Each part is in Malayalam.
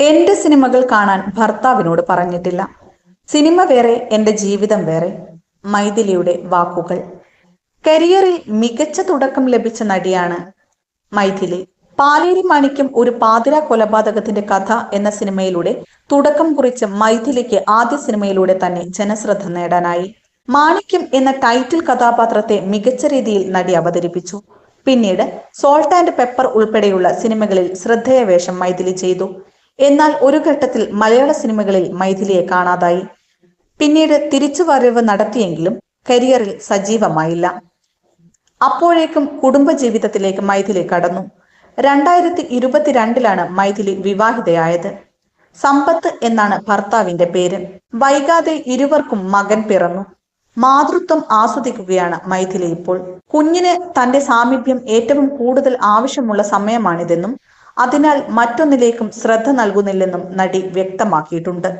എന്റെ സിനിമകൾ കാണാൻ ഭർത്താവിനോട് പറഞ്ഞിട്ടില്ല. സിനിമ വേറെ എന്റെ ജീവിതം വേറെ. മൈഥിലിയുടെ വാക്കുകൾ. കരിയറിൽ മികച്ച തുടക്കം ലഭിച്ച നടിയാണ് മൈഥിലി. പാലേരി മാണിക്യം ഒരു പാതിര കൊലപാതകത്തിന്റെ കഥ എന്ന സിനിമയിലൂടെ തുടക്കം കുറിച്ച് മൈഥിലിക്ക് ആദ്യ സിനിമയിലൂടെ തന്നെ ജനശ്രദ്ധ നേടാനായി. മാണിക്യം എന്ന ടൈറ്റിൽ കഥാപാത്രത്തെ മികച്ച രീതിയിൽ നടി അവതരിപ്പിച്ചു. പിന്നീട് സോൾട്ട് ആൻഡ് പെപ്പർ ഉൾപ്പെടെയുള്ള സിനിമകളിൽ ശ്രദ്ധേയ വേഷം മൈഥിലി ചെയ്തു. എന്നാൽ ഒരു ഘട്ടത്തിൽ മലയാള സിനിമകളിൽ മൈഥിലിയെ കാണാതായി. പിന്നീട് തിരിച്ചുവരവ് നടത്തിയെങ്കിലും കരിയറിൽ സജീവമായില്ല. അപ്പോഴേക്കും കുടുംബജീവിതത്തിലേക്ക് മൈഥിലി കടന്നു. രണ്ടായിരത്തി ഇരുപത്തിരണ്ടിലാണ് മൈഥിലി വിവാഹിതയായത്. സമ്പത്ത് എന്നാണ് ഭർത്താവിന്റെ പേര്. വൈകാതെ ഇരുവർക്കും മകൻ പിറന്നു. മാതൃത്വം ആസ്വദിക്കുകയാണ് മൈഥിലി ഇപ്പോൾ. കുഞ്ഞിന് തന്റെ സാമീപ്യം ഏറ്റവും കൂടുതൽ ആവശ്യമുള്ള സമയമാണിതെന്നും അതിനാൽ മറ്റൊന്നിലേക്കും ശ്രദ്ധ നൽകുന്നില്ലെന്നും നടി വ്യക്തമാക്കിയിട്ടുണ്ട്.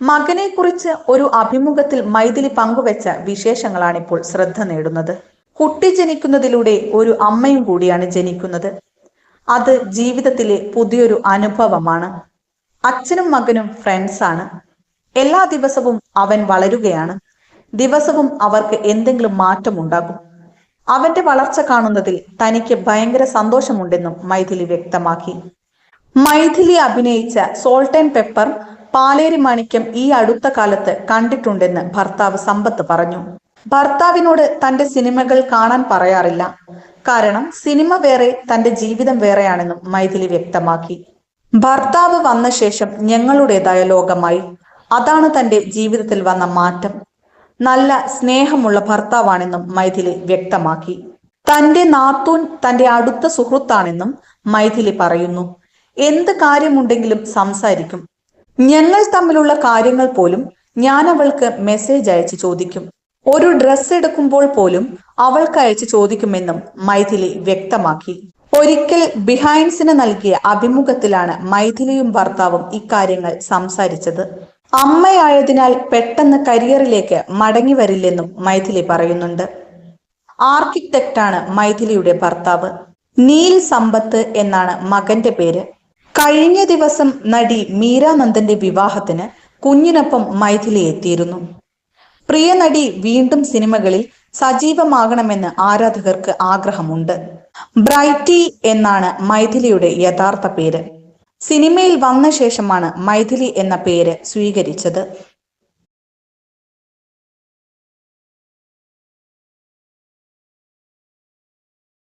മകനെ കുറിച്ച് ഒരു അഭിമുഖത്തിൽ മൈഥിലി പങ്കുവച്ച വിശേഷങ്ങളാണിപ്പോൾ ശ്രദ്ധ നേടുന്നത്. കുട്ടി ജനിക്കുന്നതിലൂടെ ഒരു അമ്മയും കൂടിയാണ് ജനിക്കുന്നത്. അത് ജീവിതത്തിലെ പുതിയൊരു അനുഭവമാണ്. അച്ഛനും മകനും ഫ്രണ്ട്സാണ് എല്ലാ ദിവസവും അവൻ വളരുകയാണ്. ദിവസവും അവർക്ക് എന്തെങ്കിലും മാറ്റമുണ്ടാകും. അവന്റെ വളർച്ച കാണുന്നതിൽ തനിക്ക് ഭയങ്കര സന്തോഷമുണ്ടെന്നും മൈഥിലി വ്യക്തമാക്കി. മൈഥിലി അഭിനയിച്ച salt and pepper Paleri Manikyam ഈ അടുത്ത കാലത്ത് കണ്ടിട്ടുണ്ടെന്ന് ഭർത്താവ് സമ്പത്ത് പറഞ്ഞു. ഭർത്താവിനോട് തന്റെ സിനിമകൾ കാണാൻ പറയാറില്ല. കാരണം സിനിമ വേറെ തന്റെ ജീവിതം വേറെയാണെന്നും മൈഥിലി വ്യക്തമാക്കി. ഭർത്താവ് വന്ന ശേഷം ഞങ്ങളുടേതായ ലോകമായി. അതാണ് തന്റെ ജീവിതത്തിൽ വന്ന മാറ്റം. നല്ല സ്നേഹമുള്ള ഭർത്താവാണെന്നും മൈഥിലി വ്യക്തമാക്കി. തന്റെ നാത്തൂൻ തന്റെ അടുത്ത സുഹൃത്താണെന്നും മൈഥിലി പറയുന്നു. എന്ത് കാര്യമുണ്ടെങ്കിലും സംസാരിക്കും. ഞങ്ങൾ തമ്മിലുള്ള കാര്യങ്ങൾ പോലും ഞാൻ അവൾക്ക് മെസ്സേജ് അയച്ച് ചോദിക്കും. ഒരു ഡ്രസ്സ് എടുക്കുമ്പോൾ പോലും അവൾക്ക് അയച്ച് ചോദിക്കുമെന്നും മൈഥിലി വ്യക്തമാക്കി. ഒരിക്കൽ ബിഹൈൻസിന് നൽകിയ അഭിമുഖത്തിലാണ് മൈഥിലിയും ഭർത്താവും ഇക്കാര്യങ്ങൾ സംസാരിച്ചത്. അമ്മയായതിനാൽ പെട്ടെന്ന് കരിയറിലേക്ക് മടങ്ങി വരില്ലെന്നും മൈഥിലി പറയുന്നുണ്ട്. ആർക്കിടെക്റ്റാണ് മൈഥിലിയുടെ ഭർത്താവ്. നീൽ സമ്പത്ത് എന്നാണ് മകന്റെ പേര്. കഴിഞ്ഞ ദിവസം നടി മീരാനന്ദന്റെ വിവാഹത്തിന് കുഞ്ഞിനൊപ്പം മൈഥിലി എത്തിയിരുന്നു. പ്രിയ നടി വീണ്ടും സിനിമകളിൽ സജീവമാകണമെന്ന് ആരാധകർക്ക് ആഗ്രഹമുണ്ട്. ബ്രൈറ്റി എന്നാണ് മൈഥിലിയുടെ യഥാർത്ഥ പേര്. സിനിമയിൽ വന്ന ശേഷമാണ് മൈഥിലി എന്ന പേര് സ്വീകരിച്ചത്.